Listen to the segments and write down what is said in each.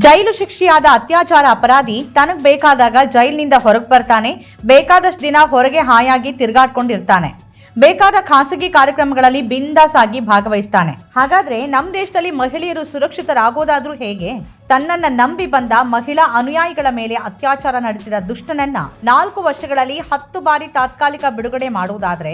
ಜೈಲು ಶಿಕ್ಷೆಯಾದ ಅತ್ಯಾಚಾರ ಅಪರಾಧಿ ತನಗ್ ಬೇಕಾದಾಗ ಜೈಲಿನಿಂದ ಹೊರಗೆ ಬರ್ತಾನೆ. ಬೇಕಾದಷ್ಟು ದಿನ ಹೊರಗೆ ಹಾಯಾಗಿ ತಿರುಗಾಡ್ಕೊಂಡಿರ್ತಾನೆ. ಬೇಕಾದ ಖಾಸಗಿ ಕಾರ್ಯಕ್ರಮಗಳಲ್ಲಿ ಬಿಂದಾಸ್ ಆಗಿ ಭಾಗವಹಿಸ್ತಾನೆ. ಹಾಗಾದ್ರೆ ನಮ್ಮ ದೇಶದಲ್ಲಿ ಮಹಿಳೆಯರು ಸುರಕ್ಷಿತರಾಗೋದಾದ್ರೂ ಹೇಗೆ? ತನ್ನನ್ನ ನಂಬಿ ಬಂದ ಮಹಿಳಾ ಅನುಯಾಯಿಗಳ ಮೇಲೆ ಅತ್ಯಾಚಾರ ನಡೆಸಿದ ದುಷ್ಟನನ್ನ ನಾಲ್ಕು ವರ್ಷಗಳಲ್ಲಿ ಹತ್ತು ಬಾರಿ ತಾತ್ಕಾಲಿಕ ಬಿಡುಗಡೆ ಮಾಡುವುದಾದ್ರೆ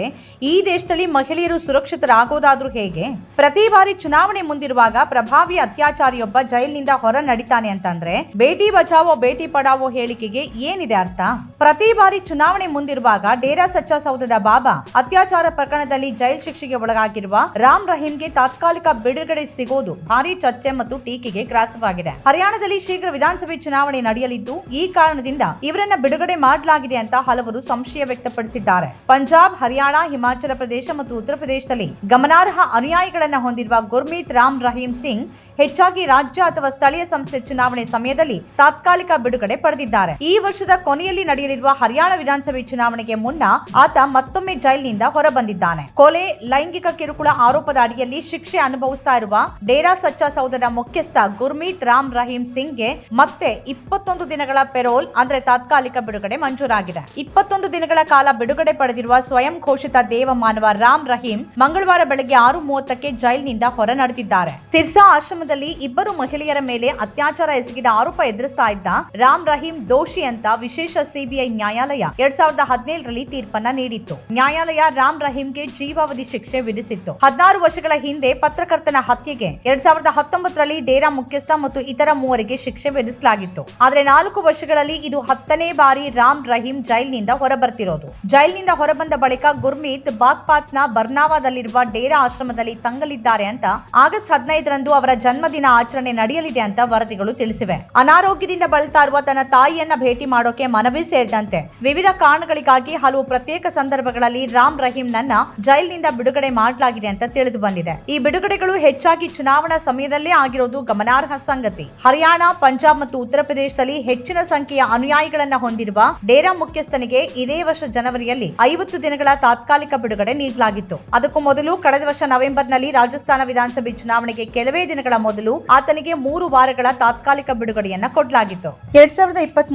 ಈ ದೇಶದಲ್ಲಿ ಮಹಿಳೆಯರು ಸುರಕ್ಷಿತರಾಗೋದಾದ್ರೂ ಹೇಗೆ? ಪ್ರತಿ ಬಾರಿ ಚುನಾವಣೆ ಮುಂದಿರುವಾಗ ಪ್ರಭಾವಿ ಅತ್ಯಾಚಾರಿಯೊಬ್ಬ ಜೈಲಿನಿಂದ ಹೊರ ನಡೀತಾನೆ ಅಂತಂದ್ರೆ ಬೇಟಿ ಬಚಾವೋ ಬೇಟಿ ಪಡಾವೋ ಹೇಳಿಕೆಗೆ ಏನಿದೆ ಅರ್ಥ? ಪ್ರತಿ ಬಾರಿ ಚುನಾವಣೆ ಮುಂದಿರುವಾಗ ಡೇರಾ ಸಚ್ಚಾ ಸೌಧದ ಬಾಬಾ ಅತ್ಯಾಚಾರ ಪ್ರಕರಣದಲ್ಲಿ ಜೈಲ್ ಶಿಕ್ಷೆಗೆ ಒಳಗಾಗಿರುವ ರಾಮ್ ರಹೀಂಗೆ ತಾತ್ಕಾಲಿಕ ಬಿಡುಗಡೆ ಸಿಗೋದು ಭಾರಿ ಚರ್ಚೆ ಮತ್ತು ಟೀಕೆಗೆ ಗ್ರಾಸವಾಗಿದೆ. ಹರಿಯಾಣದಲ್ಲಿ ಶೀಘ್ರ ವಿಧಾನಸಭೆ ಚುನಾವಣೆ ನಡೆಯಲಿದ್ದು, ಈ ಕಾರಣದಿಂದ ಇವರನ್ನ ಬಿಡುಗಡೆ ಮಾಡಲಾಗಿದೆ ಅಂತ ಹಲವರು ಸಂಶಯ ವ್ಯಕ್ತಪಡಿಸಿದ್ದಾರೆ. ಪಂಜಾಬ್, ಹರಿಯಾಣ, ಹಿಮಾಚಲ ಪ್ರದೇಶ ಮತ್ತು ಉತ್ತರ ಪ್ರದೇಶದಲ್ಲಿ ಗಮನಾರ್ಹ ಅನುಯಾಯಿಗಳನ್ನ ಹೊಂದಿರುವ ಗುರ್ಮೀತ್ ರಾಮ್ ರಹೀಂ ಸಿಂಗ್ ಹೆಚ್ಚಾಗಿ ರಾಜ್ಯ ಅಥವಾ ಸ್ಥಳೀಯ ಸಂಸ್ಥೆ ಚುನಾವಣೆ ಸಮಯದಲ್ಲಿ ತಾತ್ಕಾಲಿಕ ಬಿಡುಗಡೆ ಪಡೆದಿದ್ದಾರೆ. ಈ ವರ್ಷದ ಕೊನೆಯಲ್ಲಿ ನಡೆಯಲಿರುವ ಹರಿಯಾಣ ವಿಧಾನಸಭೆ ಚುನಾವಣೆಗೆ ಮುನ್ನ ಆತ ಮತ್ತೊಮ್ಮೆ ಜೈಲಿನಿಂದ ಹೊರಬಂದಿದ್ದಾನೆ. ಕೊಲೆ, ಲೈಂಗಿಕ ಕಿರುಕುಳ ಆರೋಪದ ಅಡಿಯಲ್ಲಿ ಶಿಕ್ಷೆ ಅನುಭವಿಸ್ತಾ ಇರುವ ಡೇರಾ ಸಚ್ಚಾ ಸೌಧದ ಮುಖ್ಯಸ್ಥ ಗುರ್ಮೀತ್ ರಾಮ್ ರಹೀಂ ಸಿಂಗ್ಗೆ ಮತ್ತೆ ಇಪ್ಪತ್ತೊಂದು ದಿನಗಳ ಪೆರೋಲ್, ಅಂದ್ರೆ ತಾತ್ಕಾಲಿಕ ಬಿಡುಗಡೆ ಮಂಜೂರಾಗಿದೆ. ಇಪ್ಪತ್ತೊಂದು ದಿನಗಳ ಕಾಲ ಬಿಡುಗಡೆ ಪಡೆದಿರುವ ಸ್ವಯಂ ಘೋಷಿತ ದೇವಮಾನವ ರಾಮ್ ರಹೀಂ ಮಂಗಳವಾರ ಬೆಳಗ್ಗೆ ಆರು ಮೂವತ್ತಕ್ಕೆ ಜೈಲಿನಿಂದ ಹೊರ ನಡೆದಿದ್ದಾರೆ. ಸಿರ್ಸಾ ಆಶ್ರಮದಲ್ಲಿ ಇಬ್ಬರು ಮಹಿಳೆಯರ ಮೇಲೆ ಅತ್ಯಾಚಾರ ಎಸಗಿದ ಆರೋಪ ಎದುರಿಸ್ತಾ ಇದ್ದ ರಾಮ್ ರಹೀಂ ದೋಷಿ ಅಂತ ವಿಶೇಷ ಸಿಬಿಐ ನ್ಯಾಯಾಲಯ ಎರಡ್ ಸಾವಿರದ ಹದಿನೇಳರಲ್ಲಿ ತೀರ್ಪನ್ನ ನೀಡಿತ್ತು. ನ್ಯಾಯಾಲಯ ರಾಮ್ ರಹೀಂಗೆ ಜೀವಾವಧಿ ಶಿಕ್ಷೆ ವಿಧಿಸಿತ್ತು. ಹದಿನಾರು ವರ್ಷಗಳ ಹಿಂದೆ ಪತ್ರಕರ್ತನ ಹತ್ಯೆಗೆ ಎರಡ್ ಸಾವಿರದ ಹತ್ತೊಂಬತ್ತರಲ್ಲಿ ಡೇರಾ ಮುಖ್ಯಸ್ಥ ಮತ್ತು ಇತರ ಮೂವರಿಗೆ ಶಿಕ್ಷೆ ವಿಧಿಸಲಾಗಿತ್ತು. ಆದರೆ ನಾಲ್ಕು ವರ್ಷಗಳಲ್ಲಿ ಇದು ಹತ್ತನೇ ಬಾರಿ ರಾಮ್ ರಹೀಂ ಜೈಲಿನಿಂದ ಹೊರಬರ್ತಿರೋದು. ಜೈಲಿನಿಂದ ಹೊರಬಂದ ಬಳಿಕ ಗುರ್ಮೀತ್ ಬಾಗ್ಪಾತ್ನ ಬರ್ನಾವಾದಲ್ಲಿರುವ ಡೇರಾ ಆಶ್ರಮದಲ್ಲಿ ತಂಗಲಿದ್ದಾರೆ ಅಂತ ಆಗಸ್ಟ್ ಹದಿನೈದರಂದು ಅವರ ಜನ್ಮದಿನ ಆಚರಣೆ ನಡೆಯಲಿದೆ ಅಂತ ವರದಿಗಳು ತಿಳಿಸಿವೆ. ಅನಾರೋಗ್ಯದಿಂದ ಬಳಲ್ತಾ ಇರುವ ತನ್ನ ತಾಯಿಯನ್ನ ಭೇಟಿ ಮಾಡೋಕೆ ಮನವಿ ಸೇರಿದಂತೆ ವಿವಿಧ ಕಾರಣಗಳಿಗಾಗಿ ಹಲವು ಪ್ರತ್ಯೇಕ ಸಂದರ್ಭಗಳಲ್ಲಿ ರಾಮ್ ರಹೀಂನನ್ನ ಜೈಲಿನಿಂದ ಬಿಡುಗಡೆ ಮಾಡಲಾಗಿದೆ ಅಂತ ತಿಳಿದು ಬಂದಿದೆ. ಈ ಬಿಡುಗಡೆಗಳು ಹೆಚ್ಚಾಗಿ ಚುನಾವಣಾ ಸಮಯದಲ್ಲೇ ಆಗಿರೋದು ಗಮನಾರ್ಹ ಸಂಗತಿ. ಹರಿಯಾಣ, ಪಂಜಾಬ್ ಮತ್ತು ಉತ್ತರ ಪ್ರದೇಶದಲ್ಲಿ ಹೆಚ್ಚಿನ ಸಂಖ್ಯೆಯ ಅನುಯಾಯಿಗಳನ್ನ ಹೊಂದಿರುವ ಡೇರಾ ಮುಖ್ಯಸ್ಥನಿಗೆ ಇದೇ ವರ್ಷ ಜನವರಿಯಲ್ಲಿ ಐವತ್ತು ದಿನಗಳ ತಾತ್ಕಾಲಿಕ ಬಿಡುಗಡೆ ನೀಡಲಾಗಿತ್ತು. ಅದಕ್ಕೂ ಮೊದಲು ಕಳೆದ ವರ್ಷ ನವೆಂಬರ್ನಲ್ಲಿ ರಾಜಸ್ಥಾನ ವಿಧಾನಸಭೆ ಚುನಾವಣೆಗೆ ಕೆಲವೇ ದಿನಗಳ ಮೊದಲು ಆತನಿಗೆ ಮೂರು ವಾರಗಳ ತಾತ್ಕಾಲಿಕ ಬಿಡುಗಡೆಯನ್ನ ಕೊಡಲಾಗಿತ್ತು. ಎರಡ್ ಸಾವಿರದ ಇಪ್ಪತ್ತ್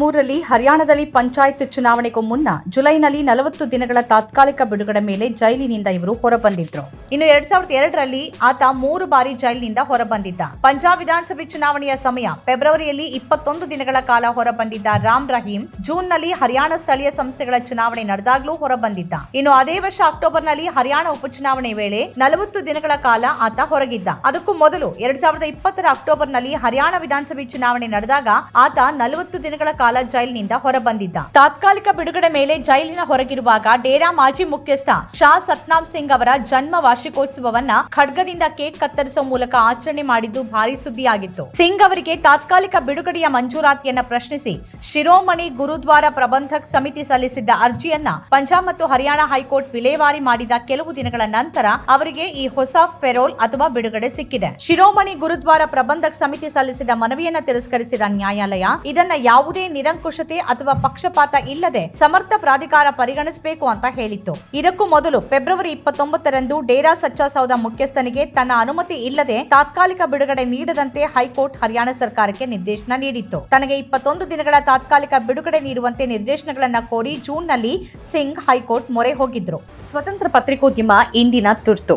ಹರಿಯಾಣದಲ್ಲಿ ಪಂಚಾಯತ್ ಚುನಾವಣೆಗೂ ಮುನ್ನ ಜುಲೈನಲ್ಲಿ ನಲವತ್ತು ದಿನಗಳ ತಾತ್ಕಾಲಿಕ ಬಿಡುಗಡೆ ಮೇಲೆ ಜೈಲಿನಿಂದ ಇವರು ಹೊರಬಂದಿದ್ರು. ಇನ್ನು ಎರಡ್ ಸಾವಿರದ ಎರಡರಲ್ಲಿ ಆತ ಮೂರು ಬಾರಿ ಜೈಲಿನಿಂದ ಹೊರಬಂದಿದ್ದ. ಪಂಜಾಬ್ ವಿಧಾನಸಭೆ ಚುನಾವಣೆಯ ಸಮಯ ಫೆಬ್ರವರಿಯಲ್ಲಿ ಇಪ್ಪತ್ತೊಂದು ದಿನಗಳ ಕಾಲ ಹೊರಬಂದಿದ್ದ ರಾಮ್ ರಹೀಂ ಜೂನ್ನಲ್ಲಿ ಹರಿಯಾಣ ಸ್ಥಳೀಯ ಸಂಸ್ಥೆಗಳ ಚುನಾವಣೆ ನಡೆದಾಗಲೂ ಹೊರಬಂದಿದ್ದ. ಇನ್ನು ಅದೇ ವರ್ಷ ಅಕ್ಟೋಬರ್ನಲ್ಲಿ ಹರಿಯಾಣ ಉಪಚುನಾವಣೆ ವೇಳೆ ನಲವತ್ತು ದಿನಗಳ ಕಾಲ ಆತ ಹೊರಗಿದ್ದ. ಅದಕ್ಕೂ ಮೊದಲು ಎರಡ್ ಇಪ್ಪತ್ತರ ಅಕ್ಟೋಬರ್ನಲ್ಲಿ ಹರಿಯಾಣ ವಿಧಾನಸಭೆ ಚುನಾವಣೆ ನಡೆದಾಗ ಆತ ನಲವತ್ತು ದಿನಗಳ ಕಾಲ ಜೈಲಿನಿಂದ ಹೊರಬಂದಿದ್ದ. ತಾತ್ಕಾಲಿಕ ಬಿಡುಗಡೆ ಮೇಲೆ ಜೈಲಿನ ಹೊರಗಿರುವಾಗ ಡೇರಾ ಮಾಜಿ ಮುಖ್ಯಸ್ಥ ಶಾ ಸತ್ನಾಮ್ ಸಿಂಗ್ ಅವರ ಜನ್ಮ ವಾರ್ಷಿಕೋತ್ಸವವನ್ನ ಖಡ್ಗದಿಂದ ಕೇಕ್ ಕತ್ತರಿಸುವ ಮೂಲಕ ಆಚರಣೆ ಮಾಡಿದ್ದು ಭಾರಿ ಸುದ್ದಿಯಾಗಿತ್ತು. ಸಿಂಗ್ ಅವರಿಗೆ ತಾತ್ಕಾಲಿಕ ಬಿಡುಗಡೆಯ ಮಂಜೂರಾತಿಯನ್ನ ಪ್ರಶ್ನಿಸಿ ಶಿರೋಮಣಿ ಗುರುದ್ವಾರ ಪ್ರಬಂಧಕ್ ಸಮಿತಿ ಸಲ್ಲಿಸಿದ್ದ ಅರ್ಜಿಯನ್ನ ಪಂಜಾಬ್ ಮತ್ತು ಹರಿಯಾಣ ಹೈಕೋರ್ಟ್ ವಿಲೇವಾರಿ ಮಾಡಿದ ಕೆಲವು ದಿನಗಳ ನಂತರ ಅವರಿಗೆ ಈ ಹೊಸ ಫೆರೋಲ್ ಅಥವಾ ಬಿಡುಗಡೆ ಸಿಕ್ಕಿದೆ. ಶಿರೋಮಣಿ ಗುರುದ್ವಾರ ಪ್ರಬಂಧಕ್ ಸಮಿತಿ ಸಲ್ಲಿಸಿದ ಮನವಿಯನ್ನ ತಿರಸ್ಕರಿಸಿದ ನ್ಯಾಯಾಲಯ, ಇದನ್ನ ಯಾವುದೇ ನಿರಂಕುಶತೆ ಅಥವಾ ಪಕ್ಷಪಾತ ಇಲ್ಲದೆ ಸಮರ್ಥ ಪ್ರಾಧಿಕಾರ ಪರಿಗಣಿಸಬೇಕು ಅಂತ ಹೇಳಿತ್ತು. ಇದಕ್ಕೂ ಮೊದಲು ಫೆಬ್ರವರಿ ಇಪ್ಪತ್ತೊಂಬತ್ತರಂದು ಡೇರಾ ಸಚ್ಚಾ ಮುಖ್ಯಸ್ಥನಿಗೆ ತನ್ನ ಅನುಮತಿ ಇಲ್ಲದೆ ತಾತ್ಕಾಲಿಕ ಬಿಡುಗಡೆ ನೀಡದಂತೆ ಹೈಕೋರ್ಟ್ ಹರಿಯಾಣ ಸರ್ಕಾರಕ್ಕೆ ನಿರ್ದೇಶನ ನೀಡಿತ್ತು. ತನಗೆ ಇಪ್ಪತ್ತೊಂದು ದಿನಗಳ ತಾತ್ಕಾಲಿಕ ಬಿಡುಗಡೆ ನೀಡುವಂತೆ ನಿರ್ದೇಶನಗಳನ್ನು ಕೋರಿ ಜೂನ್ನಲ್ಲಿ ಸಿಂಗ್ ಹೈಕೋರ್ಟ್ ಮೊರೆ ಹೋಗಿದ್ರು. ಸ್ವತಂತ್ರ ಪತ್ರಿಕೋದ್ಯಮ ಇಂದಿನ ತುರ್ತು.